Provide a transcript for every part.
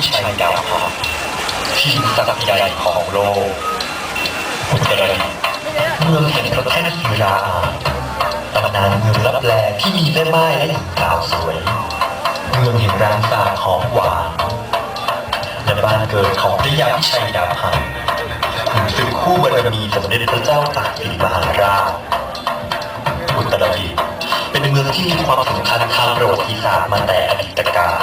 ิชัยดาวหอทีมสัตว์ใหญ่ของโลกอุตรดิตเมืองแห่งประเทศยูราตำนานเมืองลับแลที่มีแม่ไม้และหญิงสาวสวย เมืองแห่งร้านตาหอมหวานและบ้านเกิดของพระยาพิชัยดาวหอมสืงคู่บารมีสมเด็จพระเจ้าตากสินมหาราชอุตรดิตเป็นเมืองที่มีความสำคัญทางประวัติศาสตร์มาแต่อดีตกาล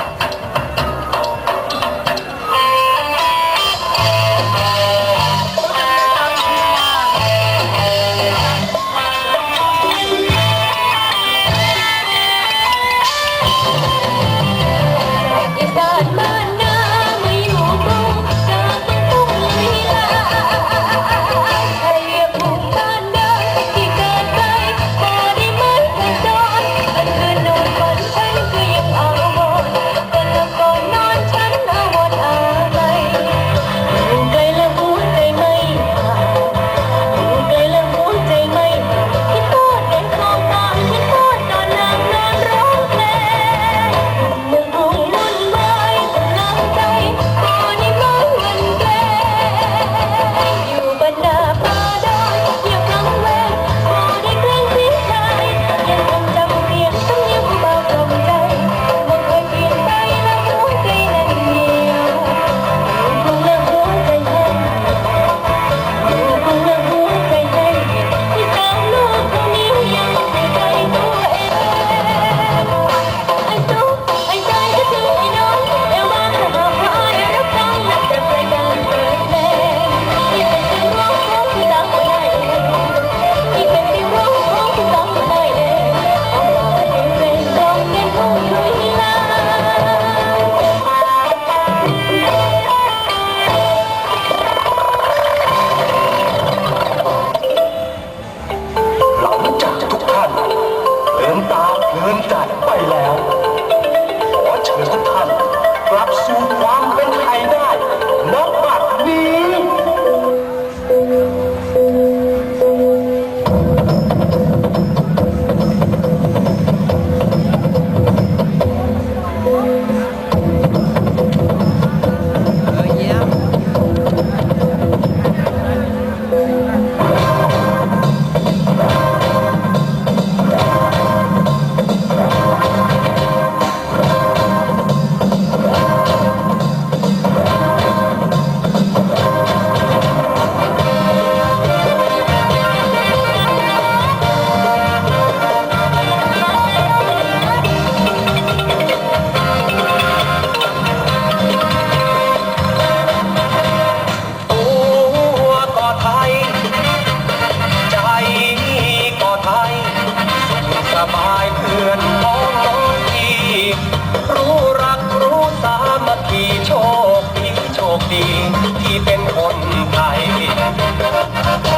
ที่เป็นคนไทย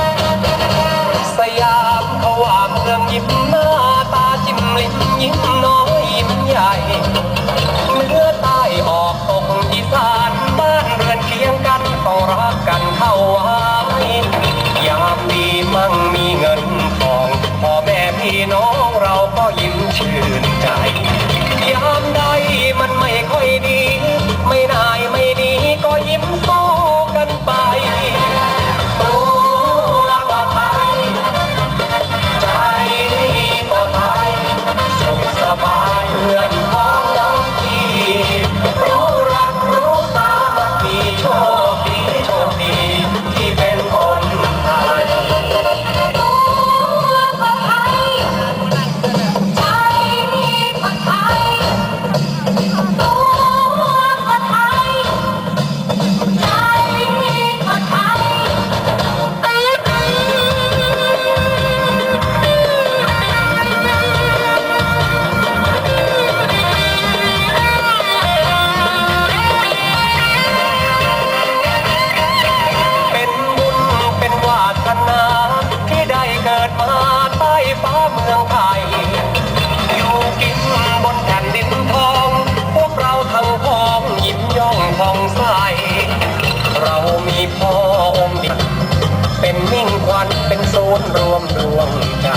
เป็นโซนรวมดวงใจ